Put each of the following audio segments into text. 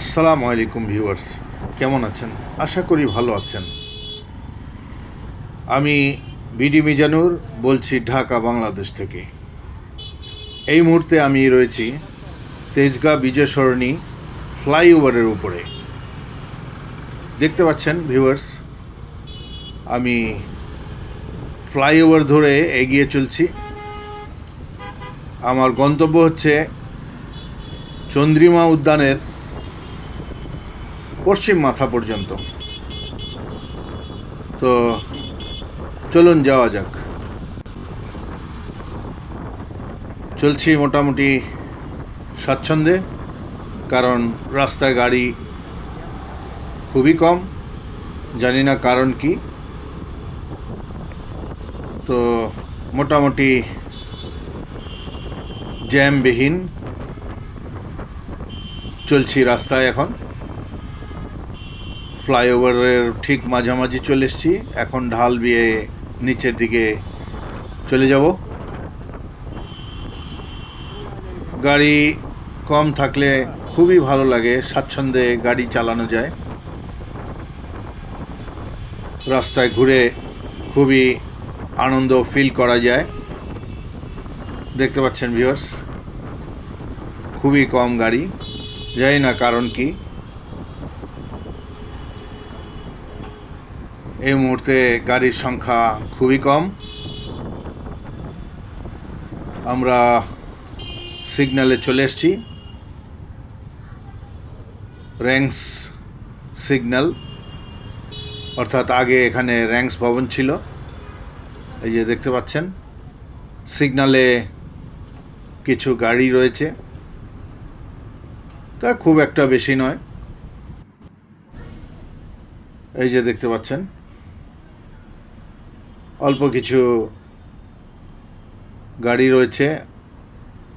আসসালামু আলাইকুম ভিউয়ার্স, কেমন আছেন? আশা করি ভালো আছেন। আমি বিডি মিজানুর বলছি ঢাকা, বাংলাদেশ থেকে। এই মুহূর্তে আমি রয়েছি তেজগাঁ বিজয় সরণি ফ্লাইওভারের উপরে। দেখতে পাচ্ছেন ভিউয়ার্স, আমি ফ্লাইওভার ধরে এগিয়ে চলছি। আমার গন্তব্য হচ্ছে চন্দ্রিমা উদ্যানের পশ্চিম মাথা পর্যন্ত। তো চলুন যাওয়া যাক। চলছি মোটামুটি স্বাচ্ছন্দ্যে, কারণ রাস্তায় গাড়ি খুবই কম, জানি না কারণ কি। তো মোটামুটি জ্যামবিহীন চলছি রাস্তায় এখন। ফ্লাইওভারের ঠিক মাঝামাঝি চলে এসেছি। এখন ঢাল বিয়ে নিচের দিকে চলে যাব। গাড়ি কম থাকলে খুবই ভালো লাগে, স্বাচ্ছন্দ্যে গাড়ি চালানো যায়। রাস্তায় ঘুরে খুবই আনন্দ ফিল করা যায়। দেখতে পাচ্ছেন ভিউয়ার্স খুবই কম গাড়ি, যাই না কারণ কি? এই মুহূর্তে গাড়ির সংখ্যা খুবই কম। আমরা সিগন্যালে চলে এসেছি। র্যাঙ্কস সিগন্যাল, অর্থাৎ আগে এখানে র্যাঙ্কস ভবন ছিল। এই যে দেখতে পাচ্ছেন সিগনালে কিছু গাড়ি রয়েছে। তা খুব একটা বেশি নয়। এই যে দেখতে পাচ্ছেন অল্প কিছু গাড়ি রয়েছে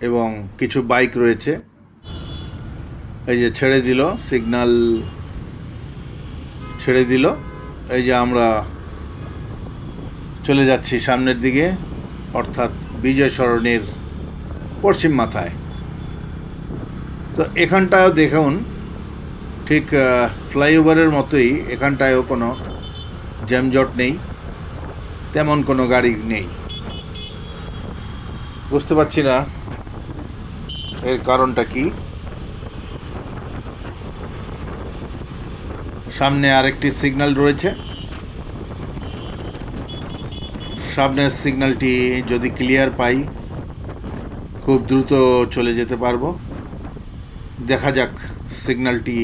এবং কিছু বাইক রয়েছে। এই যে ছেড়ে দিল সিগন্যাল ছেড়ে দিল। এই যে আমরা চলে যাচ্ছি সামনের দিকে, অর্থাৎ বিজয় সরণির পশ্চিম মাথায়। তো এখানটাও দেখুন, ঠিক ফ্লাইওভারের মতোই এখানটায়ও কোনো জ্যামজট নেই। তেমন কোনো গাড়ি নেই। বুঝতে পারছি না এর কারণটা কি? সামনে আরেকটি সিগন্যাল রয়েছে। সামনের সিগন্যালটি যদি ক্লিয়ার পাই, খুব দ্রুত চলে যেতে পারব। দেখা যাক সিগন্যালটি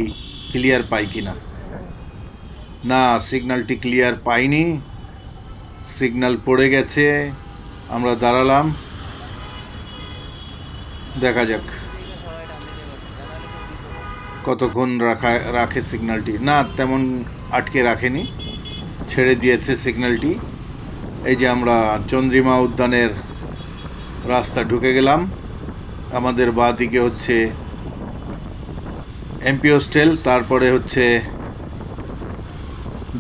ক্লিয়ার পাই কি না না, সিগন্যালটি ক্লিয়ার পাইনি। সিগন্যাল পড়ে গেছে। আমরা দাঁড়ালাম। দেখা যাক। কতক্ষণ রাখা, রাখে সিগন্যালটি না, তেমন আটকে রাখেনি। ছেড়ে দিয়েছে সিগন্যালটি এই যে আমরা চন্দ্রিমা উদ্যানের রাস্তা ঢুকে গেলাম। আমাদের বাঁ দিকে হচ্ছে এমপি হোস্টেল, তারপরে হচ্ছে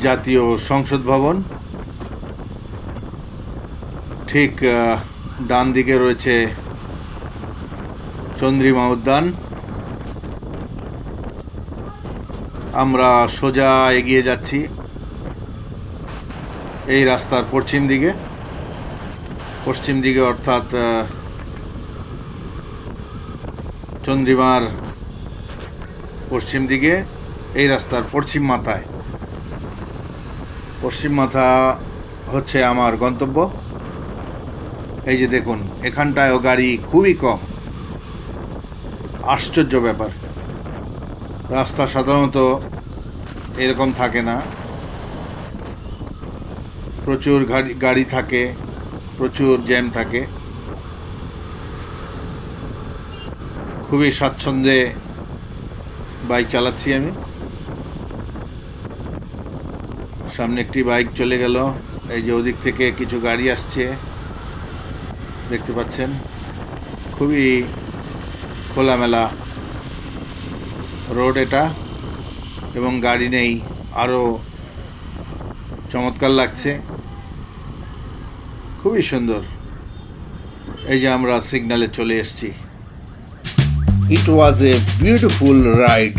জাতীয় সংসদ ভবন। ঠিক ডান দিকে রয়েছে চন্দ্রিমা উদ্যান। আমরা সোজা এগিয়ে যাচ্ছি এই রাস্তার পশ্চিম দিকে। পশ্চিম দিকে অর্থাৎ চন্দ্রিমার পশ্চিম দিকে, এই রাস্তার পশ্চিম মাথায়। পশ্চিম মাথা হচ্ছে আমার গন্তব্য। এই যে দেখুন, এখানটায়ও গাড়ি খুবই কম। আশ্চর্য ব্যাপার। রাস্তা সাধারণত এরকম থাকে না। প্রচুর গাড়ি গাড়ি থাকে, প্রচুর জ্যাম থাকে। খুবই স্বাচ্ছন্দ্যে বাইক চালাচ্ছি আমি। সামনে একটি বাইক চলে গেল। এই যে ওদিক থেকে কিছু গাড়ি আসছে। দেখতে পাচ্ছেন, খুবই খোলামেলা রোড এটা এবং গাড়ি নেই আরও চমৎকার লাগছে। খুবই সুন্দর। এই যে আমরা সিগনালে চলে এসেছি। ইট ওয়াজ এ বিউটিফুল রাইড